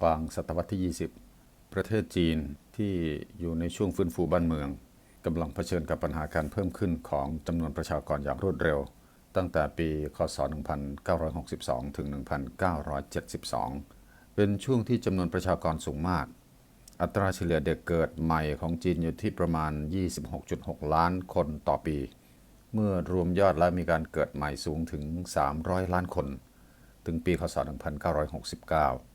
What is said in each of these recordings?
กลางศตวรรษที่ 20 ประเทศจีนที่อยู่ในช่วงฟื้นฟูบ้านเมืองกำลังเผชิญกับปัญหาการเพิ่มขึ้นของจำนวนประชากรอย่างรวดเร็ว ตั้งแต่ปีคศ 1962 ถึง 1972 เป็นช่วงที่จำนวนประชากรสูงมาก อัตราเฉลี่ยเด็กเกิดใหม่ของจีนอยู่ที่ประมาณ 26.6 ล้านคนต่อปี เมื่อรวมยอดแล้วมีการเกิดใหม่สูงถึง 300 ล้านคน ถึงปีคศ 1969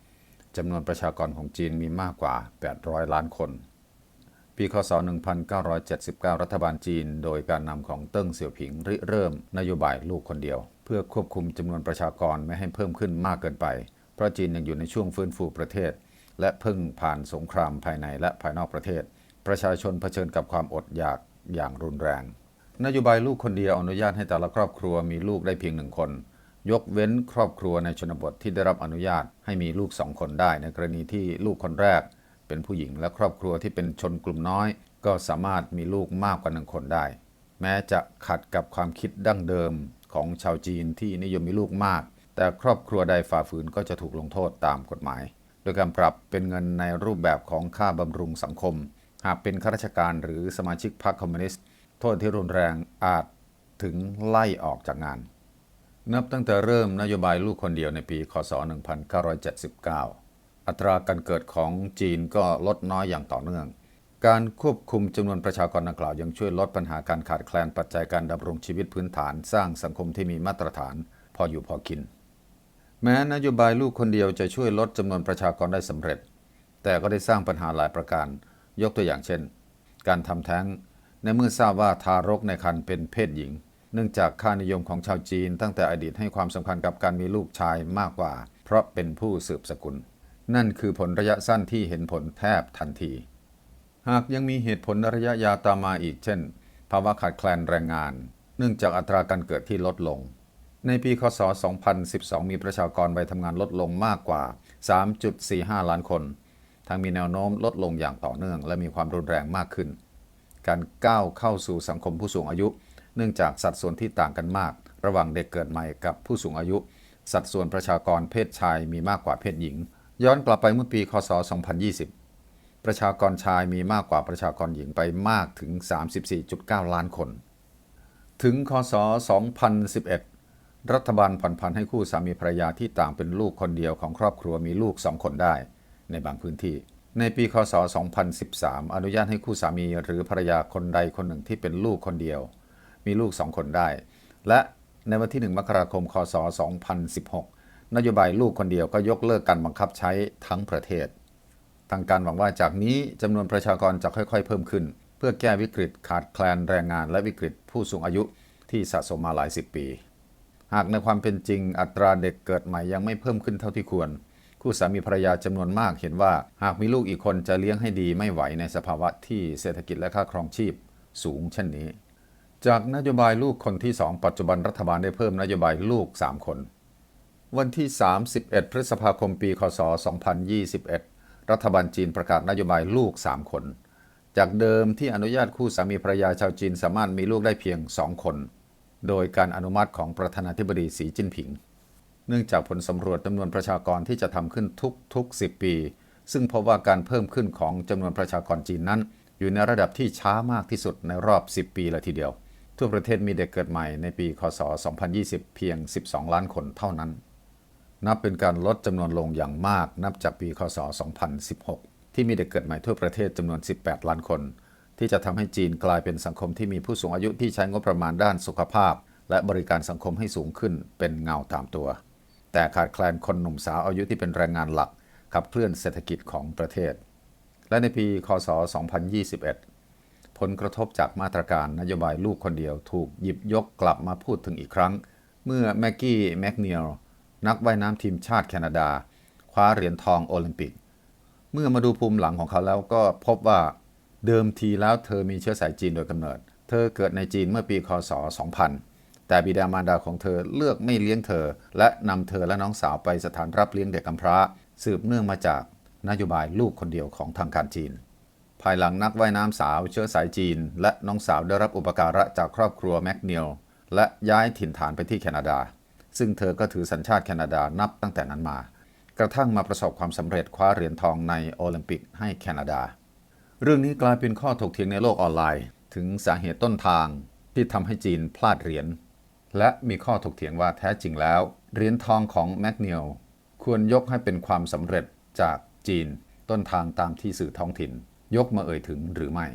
จำนวนประชากรของจีนมีมากกว่า 800 ล้านคน ปีคศ 1979 รัฐบาลจีน โดยการนำของเติ้งเสี่ยวผิงริเริ่มนโยบายลูกคนเดียว เพื่อควบคุมจำนวนประชากรไม่ให้เพิ่มขึ้นมากเกินไป เพราะจีนยังอยู่ในช่วงฟื้นฟูประเทศ และเพิ่งผ่านสงครามภายในและภายนอกประเทศ ประชาชนเผชิญกับความอดอยากอย่างรุนแรง นโยบายลูกคนเดียวอนุญาตให้แต่ละครอบครัวมีลูกได้เพียงหนึ่งคน ยกเว้นครอบครัวในชนบทที่ได้รับอนุญาตให้มีลูกสองคนได้ ในกรณีที่ลูกคนแรก เป็นผู้หญิงและครอบครัวที่เป็นชนกลุ่มน้อย ก็สามารถมีลูกมากกว่าหนึ่งคนได้ แม้จะขัดกับความคิดดั้งเดิมของชาวจีนที่นิยมมีลูกมาก แต่ครอบครัวใดฝ่าฝืนก็จะถูกลงโทษตามกฎหมาย โดยการปรับเป็นเงินในรูปแบบของค่าบำรุงสังคม หากเป็นข้าราชการหรือสมาชิกพรรคคอมมิวนิสต์ โทษที่รุนแรงอาจถึงไล่ออกจากงาน นับตั้งแต่เริ่มนโยบายลูกคนเดียวในปี คศ 1979 อัตราการเกิดของจีนก็ลดน้อยอย่างต่อเนื่อง การควบคุมจำนวนประชากรดังกล่าวยังช่วยลดปัญหาการขาดแคลนปัจจัยการดำรงชีวิตพื้นฐาน สร้างสังคมที่มีมาตรฐาน พออยู่พอกิน แม้นโยบายลูกคนเดียวจะช่วยลดจำนวนประชากรได้สำเร็จ แต่ก็ได้สร้างปัญหาหลายประการ ยกตัวอย่างเช่น การทำแท้ง ในเมื่อทราบว่าทารกในครรภ์เป็นเพศหญิง เนื่องจากค่านิยมของชาวจีน ตั้งแต่อดีตให้ความสำคัญกับการมีลูกชายมากกว่า เพราะเป็นผู้สืบสกุล นั่นคือผลระยะสั้นที่เห็นผลแทบทันที หากยังมีเหตุผลระยะยาวตามมาอีกเช่น ภาวะขาดแคลนแรงงาน เนื่องจากอัตราการเกิดที่ลดลง ในปีคศ 2012 มีประชากรวัยทำงานลดลงมากกว่า 3.45 ล้านคนทั้งมีแนวโน้มลดลงอย่างต่อเนื่อง และมีความรุนแรงมากขึ้น การก้าวเข้าสู่สังคมผู้สูงอายุ เนื่องจากสัดส่วนที่ต่างกันมาก ระหว่างเด็กเกิดใหม่กับผู้สูงอายุ สัดส่วนประชากรเพศชายมีมากกว่าเพศหญิง ย้อนกลับไปเมื่อปี คศ 2020 ประชากรชายมีมากกว่าประชากรหญิงไปมากถึง 34.9 ล้านคน ถึง คศ 2011 รัฐบาลผ่อนผันให้คู่สามีภรรยาที่ต่างเป็นลูกคนเดียวของครอบครัวมีลูกสองคนได้ ในบางพื้นที่ในปี คศ 2013 อนุญาตให้คู่สามีหรือภรรยาคนใดคนหนึ่งที่เป็นลูกคนเดียว มีลูกสองคนได้ และในวันที่ 1 มกราคม คศ 2016 นโยบายลูกคนเดียวก็ยกเลิกการบังคับใช้ทั้งประเทศ ทางการหวังว่าจากนี้จำนวนประชากรจะค่อยๆ เพิ่มขึ้น เพื่อแก้วิกฤตขาดแคลนแรงงานและวิกฤตผู้สูงอายุที่สะสมมาหลายสิบปี หากในความเป็นจริงอัตราเด็กเกิดใหม่ยังไม่เพิ่มขึ้นเท่าที่ควร คู่สามีภรรยาจำนวนมากเห็นว่า หากมีลูกอีกคนจะเลี้ยงให้ดีไม่ไหวในสภาวะที่เศรษฐกิจและค่าครองชีพสูงเช่นนี้ จากนโยบายลูกคนที่ 2 ปัจจุบันรัฐบาลได้เพิ่มนโยบายลูก 3 คน วันที่ 31 พฤษภาคมปี คศ 2021 รัฐบาลจีนประกาศนโยบายลูก 3 คน จากเดิมที่อนุญาตคู่สามีภรรยาชาวจีนสามารถมีลูกได้เพียง 2 คน โดยการอนุมัติของประธานาธิบดีสีจิ้นผิง เนื่องจากผลสำรวจจำนวนประชากรที่จะทำขึ้นทุกๆ 10 ปี ซึ่งพบว่าการเพิ่มขึ้นของจำนวนประชากรจีนนั้น อยู่ในระดับที่ช้ามากที่สุดในรอบ 10 ปีเลยทีเดียว ทั่วประเทศมีเด็กเกิดใหม่ในปี คศ 2020 เพียง 12 ล้านคนเท่านั้น นับเป็นการลดจำนวนลงอย่างมาก นับจากปี คศ 2016 ที่มีเด็กเกิดใหม่ทั่วประเทศจำนวน 18 ล้านคน ที่จะทำให้จีนกลายเป็นสังคมที่มีผู้สูงอายุที่ใช้งบประมาณด้านสุขภาพ และบริการสังคมให้สูงขึ้นเป็นเงาตามตัว แต่ขาดแคลนคนหนุ่มสาวอายุที่เป็นแรงงานหลักขับเคลื่อนเศรษฐกิจของประเทศ และในปี คศ 2021 ผลกระทบจากมาตรการนโยบายลูกคนเดียวถูกหยิบยกกลับมาพูดถึงอีกครั้ง เมื่อแม็กกี้แมกเนียลนักว่ายน้ำทีมชาติแคนาดา คว้าเหรียญทองโอลิมปิก เมื่อมาดูภูมิหลังของเขาแล้วก็พบว่าเดิมทีแล้วเธอมีเชื้อสายจีนโดยกำเนิด เธอเกิดในจีนเมื่อปีคศ 2000 แต่บิดามารดาของเธอเลือกไม่เลี้ยงเธอ และนำเธอและน้องสาวไปสถานรับเลี้ยงเด็กกำพร้า สืบเนื่องมาจากนโยบายลูกคนเดียวของทางการจีน ภายหลังนักว่ายน้ำสาวเชื้อสายจีน และน้องสาวได้รับอุปการะจากครอบครัวแมกเนียลและย้ายถิ่นฐานไปที่แคนาดา ซึ่งเธอก็ถือสัญชาติแคนาดานับตั้งแต่นั้นมา กระทั่งมาประสบความสำเร็จคว้าเหรียญทองในโอลิมปิกให้แคนาดา เรื่องนี้กลายเป็นข้อถกเถียงในโลกออนไลน์ ถึงสาเหตุต้นทางที่ทำให้จีนพลาดเหรียญและมีข้อถกเถียงว่าแท้จริงแล้วเหรียญทองของแมกเนียลควรยกให้เป็นความสำเร็จจากจีนต้นทางตามที่สื่อท้องถิ่น ยกมาเอ่ยถึงหรือไม่